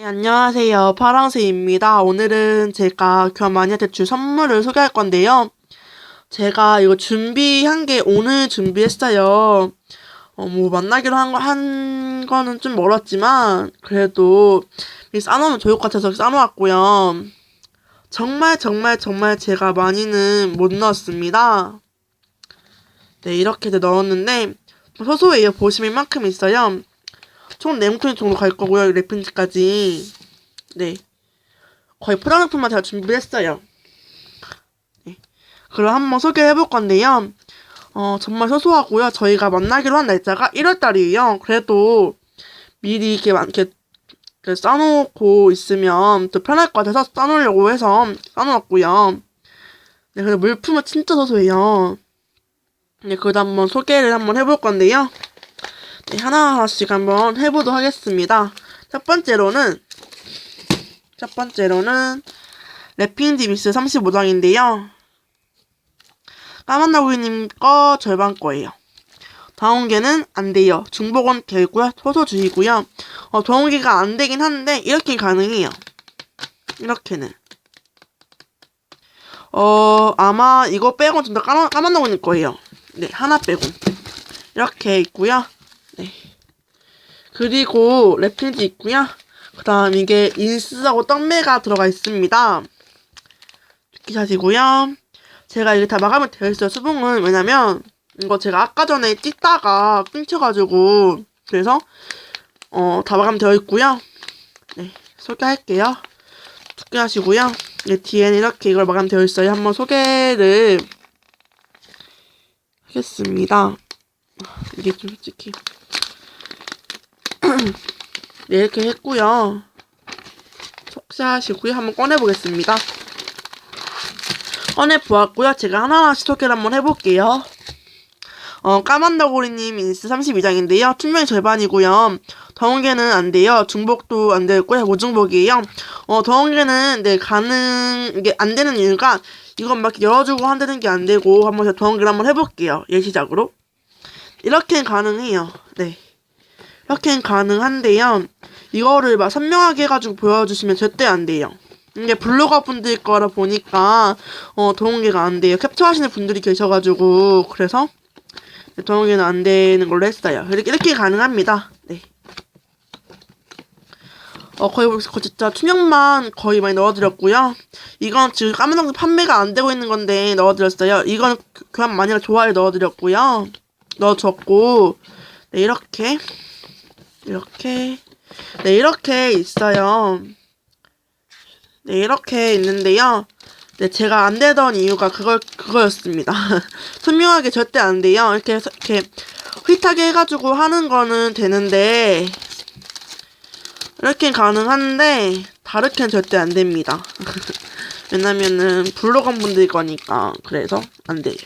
네, 안녕하세요. 파랑새입니다. 오늘은 제가 교환마니한테 줄 선물을 소개할 건데요. 제가 이거 준비한 게 오늘 준비했어요. 어, 뭐, 만나기로 한, 거, 한 거는 좀 멀었지만, 그래도 싸놓으면 좋을 것 같아서 싸놓았고요. 정말, 정말, 정말 제가 많이는 못 넣었습니다. 네, 이렇게 넣었는데, 소소해요. 보시면 이만큼 있어요. 총 4뭉텅이 정도 갈 거고요. 랩핑지까지. 네. 거의 포장용품만 제가 준비를 했어요. 네. 그럼 한번 소개를 해볼 건데요. 어, 정말 소소하고요. 저희가 만나기로 한 날짜가 1월달이에요. 그래도 미리 이렇게, 만- 이렇게, 이렇게 싸놓고 있으면 더 편할 것 같아서 싸놓으려고 해서 싸놓았고요. 네, 근데 물품은 진짜 소소해요. 네, 그래도 한번 소개를 한번 해볼 건데요. 네, 하나하나씩 한번 해보도록 하겠습니다. 첫 번째로는, 첫 번째로는, 랩핑 디비스 35장인데요. 까만나구이님 거 절반 거예요. 다운계는 안 돼요. 중복은 되고요. 소소 주의고요. 어, 도운계가 안 되긴 한데, 이렇게 가능해요. 이렇게는. 어, 아마 이거 빼고는 전부 다 까만나구이님 거예요. 네, 하나 빼고. 이렇게 있고요. 네. 그리고 랩핑지 있고요. 그 다음 이게 인스하고 떡매가 들어가 있습니다. 기사시고요. 제가 이게 다 마감이 되어 있어요. 수봉은 왜냐면 이거 제가 아까 전에 찢다가 끊겨가지고 그래서 어 다 마감되어 있고요. 네 소개할게요. 소개하시고요. 네, 뒤에는 이렇게 이걸 마감되어 있어요. 한번 소개를 하겠습니다. 이게 좀 솔직히 네, 이렇게 했고요. 속사하시고요. 한번 꺼내보겠습니다. 꺼내보았고요. 제가 하나하나씩 소개를 한번 해볼게요. 어, 까만다고리님 인스 32장인데요. 투명이 절반이고요. 더운게는 안 돼요. 중복도 안 되고요. 모중복이에요. 어, 더운게는 네, 가능, 이게 안 되는 이유가 이건 막 열어주고 한다는 게 안 되고 한번 제가 더운게를 한번 해볼게요. 예시작으로. 이렇게는 가능해요. 네. 이렇게는 가능한데요. 이거를 막 선명하게 해가지고 보여주시면 절대 안 돼요. 이게 블로거 분들 거라 보니까 어 도움계가 안 돼요. 캡처하시는 분들이 계셔가지고 그래서 도움계는 안 되는 걸로 했어요. 이렇게 이렇게 가능합니다. 네. 어 거의 진짜 투명만 거의 많이 넣어드렸고요. 이건 지금 까만색 판매가 안 되고 있는 건데 넣어드렸어요. 이건 교- 교환 마니가 좋아해 넣어드렸고요. 넣어줬고 네 이렇게 이렇게 네 이렇게 있어요. 네 이렇게 있는데요. 네 제가 안 되던 이유가 그걸 그거였습니다. 투명하게 절대 안 돼요. 이렇게 이렇게 흐릿하게 해가지고 하는 거는 되는데 이렇게 가능한데 다르게는 절대 안 됩니다. 왜냐면은 블로건 분들 거니까 그래서 안 돼요.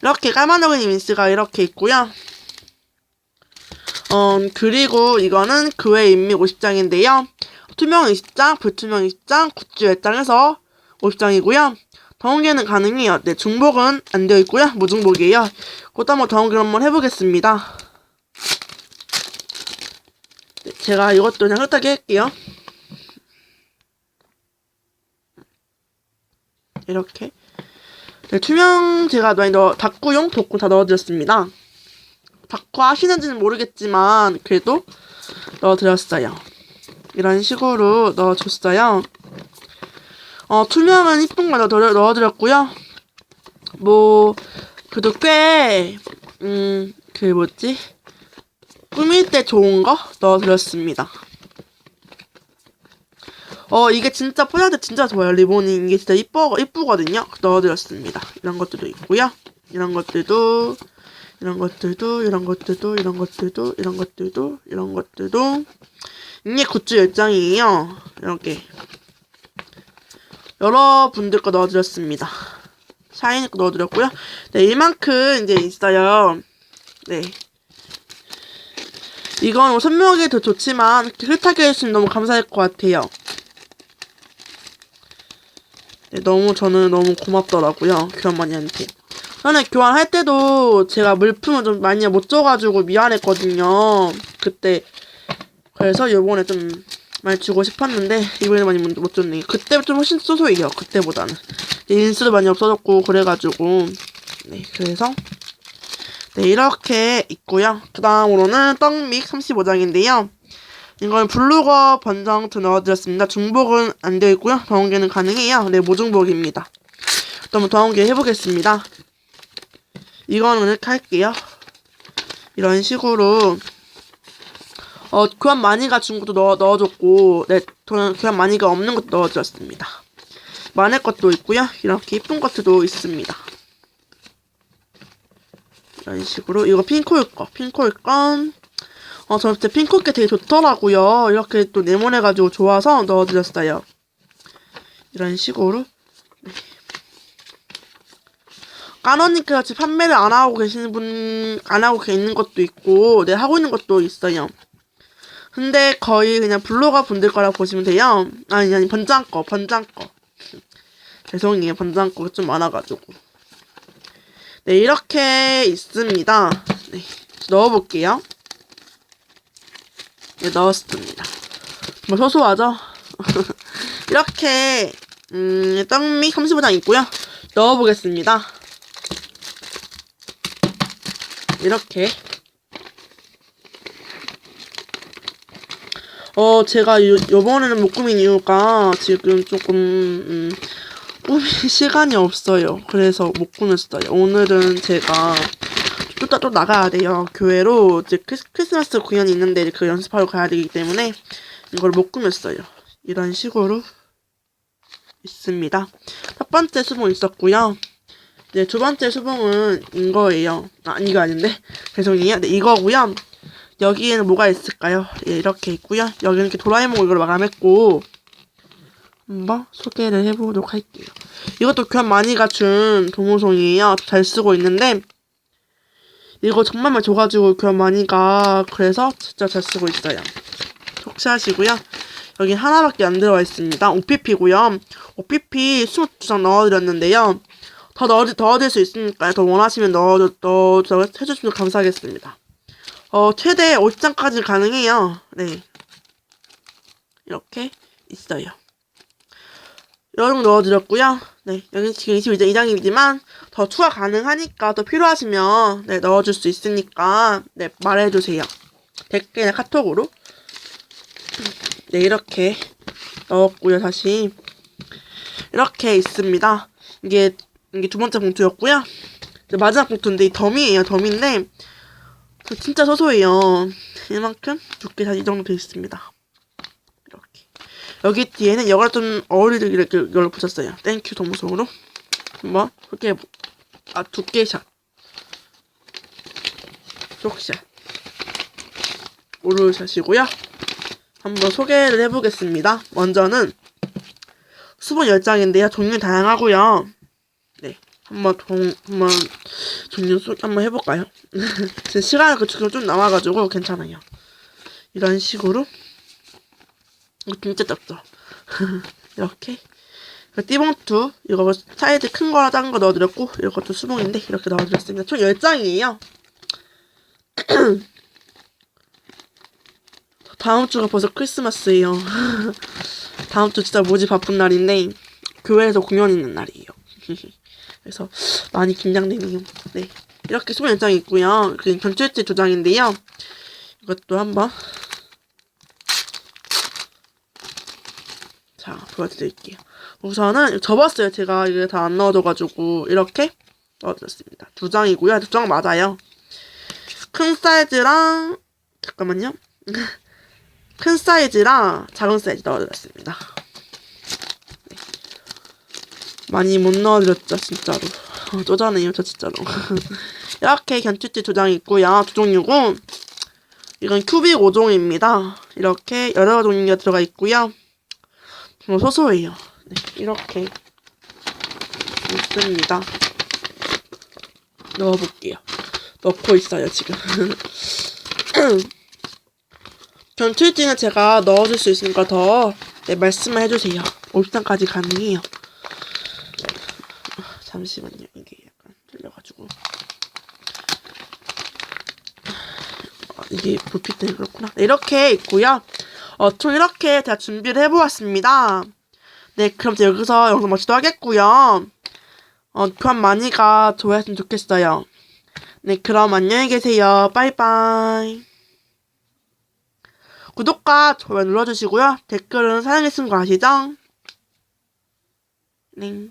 이렇게 까만어그니 민스가 이렇게 있고요. 어, 그리고 이거는 그외 인미 50장인데요. 투명 20장, 불투명 20장, 굿즈 10장에서 50장이고요. 더운계는 가능해요. 네, 중복은 안 되어 있고요. 무중복이에요. 그것도 한번 더운계 한번 해보겠습니다. 네, 제가 이것도 그냥 흐르게 할게요. 이렇게. 네, 투명 제가 많이 넣어, 닭구용, 독구 다 넣어드렸습니다. 닭구 하시는지는 모르겠지만, 그래도 넣어드렸어요. 이런 식으로 넣어줬어요. 어, 투명은 이쁜 거 넣어, 넣어드렸고요. 뭐, 그래도 꽤, 음, 그 뭐지? 꾸밀 때 좋은 거 넣어드렸습니다. 어, 이게 진짜 포장돼 진짜 좋아요. 리본이 이게 진짜 이뻐, 이쁘거든요. 넣어드렸습니다. 이런 것들도 있고요. 이런 것들도, 이런 것들도, 이런 것들도, 이런 것들도, 이런 것들도, 이런 것들도. 이게 굿즈 10장이에요. 이렇게. 여러분들 거 넣어드렸습니다. 샤이니 거 넣어드렸고요. 네, 이만큼 이제 있어요. 네. 이건 뭐 선명하게 더 좋지만 흐릿하게 해주시면 너무 감사할 것 같아요. 네, 너무 저는 너무 고맙더라고요. 교환마니한테. 전에 교환할 때도 제가 물품을 좀 많이 못 줘가지고 미안했거든요. 그때. 그래서 요번에 좀 많이 주고 싶었는데 이번에 많이 못, 못 줬네요. 그때 좀 훨씬 소소해요. 그때보다는 인수도 많이 없어졌고 그래가지고 네 그래서 네 이렇게 있고요. 그 다음으로는 떡믹 35장인데요. 이건 블루거 번정트 넣어드렸습니다. 중복은 안 되어 있고요. 더원계는 가능해요. 네 모중복입니다. 그럼 더원계 해보겠습니다. 이거는 이렇게 할게요. 이런 식으로 어 교환 많이가 준 것도 넣어 넣어줬고 네 저는 교환 많이가 없는 것도 넣어드렸습니다. 마늘 것도 있고요. 이렇게 이쁜 것도 있습니다. 이런 식으로 이거 핑크일 거 핑크일 건 어, 저 진짜 핑크게 되게 좋더라고요. 이렇게 또 네모내가지고 좋아서 넣어드렸어요. 이런 식으로. 네. 까너니까 같이 판매를 안 하고 계시는 분, 안 하고 계시는 것도 있고, 네, 하고 있는 것도 있어요. 근데 거의 그냥 블로거 분들 거라 보시면 돼요. 아니, 아니, 번장 거, 번장 거. 죄송해요, 번장 거좀 많아가지고. 네, 이렇게 있습니다. 네, 넣어볼게요. 네, 넣었습니다. 뭐 소소하죠? 이렇게 음, 떡미 35장 있고요. 넣어보겠습니다. 이렇게 어 제가 요, 요번에는 못 꾸민 이유가 지금 조금 음, 꾸밀 시간이 없어요. 그래서 못 꾸몄어요. 오늘은 제가 또, 또 나가야 돼요. 교회로 이제 크리스, 크리스마스 공연이 있는데 그 연습하러 가야 되기 때문에 이걸 못 꾸몄어요. 이런 식으로 있습니다. 첫 번째 수봉 있었고요. 네, 두 번째 수봉은 이거예요. 아, 이거 아닌데. 죄송해요. 네, 이거고요. 여기에는 뭐가 있을까요? 예, 이렇게 있고요. 여기는 이렇게 도라에몽 이걸 마감했고 한번 소개를 해보도록 할게요. 이것도 교환 많이 갖춘 동호송이에요. 잘 쓰고 있는데 이거 정말 많이 줘가지고 교환 많이 가 그래서 진짜 잘 쓰고 있어요. 속시하시고요. 여기 하나밖에 안 들어가 있습니다. OPP고요. OPP 22장 넣어드렸는데요. 더 넣어, 넣어줄 수 있으니까 더 원하시면 넣어, 넣어, 넣어 해주시면 감사하겠습니다. 어, 최대 50장까지 가능해요. 네. 이렇게 있어요. 여름 넣어드렸고요. 네, 여기 지금 22장이지만 더 추가 가능하니까 더 필요하시면 네, 넣어줄 수 있으니까 네, 말해주세요. 댓글이나 카톡으로 네, 이렇게 넣었고요. 다시 이렇게 있습니다. 이게 이게 두 번째 봉투였고요. 이제 마지막 봉투인데 이 덤이에요. 덤인데 저 진짜 소소해요. 이만큼 두께 다 이 정도 돼 있습니다. 이렇게 여기 뒤에는 여가 좀 어울리게 이렇게 이걸로 붙였어요. 땡큐 도무송으로 한번 보. 아 두께샷, 속샷, 오르샷이고요. 한번 소개를 해보겠습니다. 먼저는 수분 10장인데요. 종류 다양하고요. 네. 한번 동, 한번 종류 소 한번 해볼까요? 지금 시간이 그 지금 좀 남아가지고 괜찮아요. 이런 식으로. 이거 진짜 작죠? 이렇게. 띠봉투, 이거 사이즈 큰 거랑 작은 거 넣어드렸고, 이것도 수봉인데, 이렇게 넣어드렸습니다. 총 10장이에요. 다음 주가 벌써 크리스마스예요. 다음 주 진짜 모집 바쁜 날인데 교회에서 공연 있는 날이에요. 그래서 많이 긴장되네요. 네. 이렇게 소개 연장이 있고요. 그 전체지 두 장인데요. 이것도 한번 자 보여드릴게요. 우선은 접었어요. 제가 이게 다 안 넣어줘가지고 이렇게 넣어드렸습니다. 두 장이고요. 두 장 맞아요. 큰 사이즈랑 잠깐만요. 큰 사이즈랑 작은 사이즈 넣어드렸습니다. 네. 많이 못 넣어드렸죠, 진짜로. 어, 쪼잔해요, 저 진짜로. 이렇게 견투지 두장 있고요. 두 종류고, 이건 큐빅 5종입니다. 이렇게 여러 종류가 들어가 있고요. 뭐 소소해요. 네, 이렇게 있습니다. 넣어볼게요. 넣고 있어요, 지금. 전출지는 제가 넣어줄 수 있으니까 더 네, 말씀을 해주세요. 50장까지 가능해요. 잠시만요. 이게 약간 틀려가지고. 아, 이게 불빛 때문에 그렇구나. 네, 이렇게 있고요. 어, 총 이렇게 제가 준비를 해보았습니다. 네, 그럼 이제 여기서 영상 마치도록 하겠고요. 어, 그럼 많이가 좋아했으면 좋겠어요. 네, 그럼 안녕히 계세요. 빠이빠이. 구독과 좋아요 눌러주시고요. 댓글은 쓴거 아시죠? 네.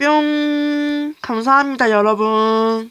뿅. 감사합니다, 여러분.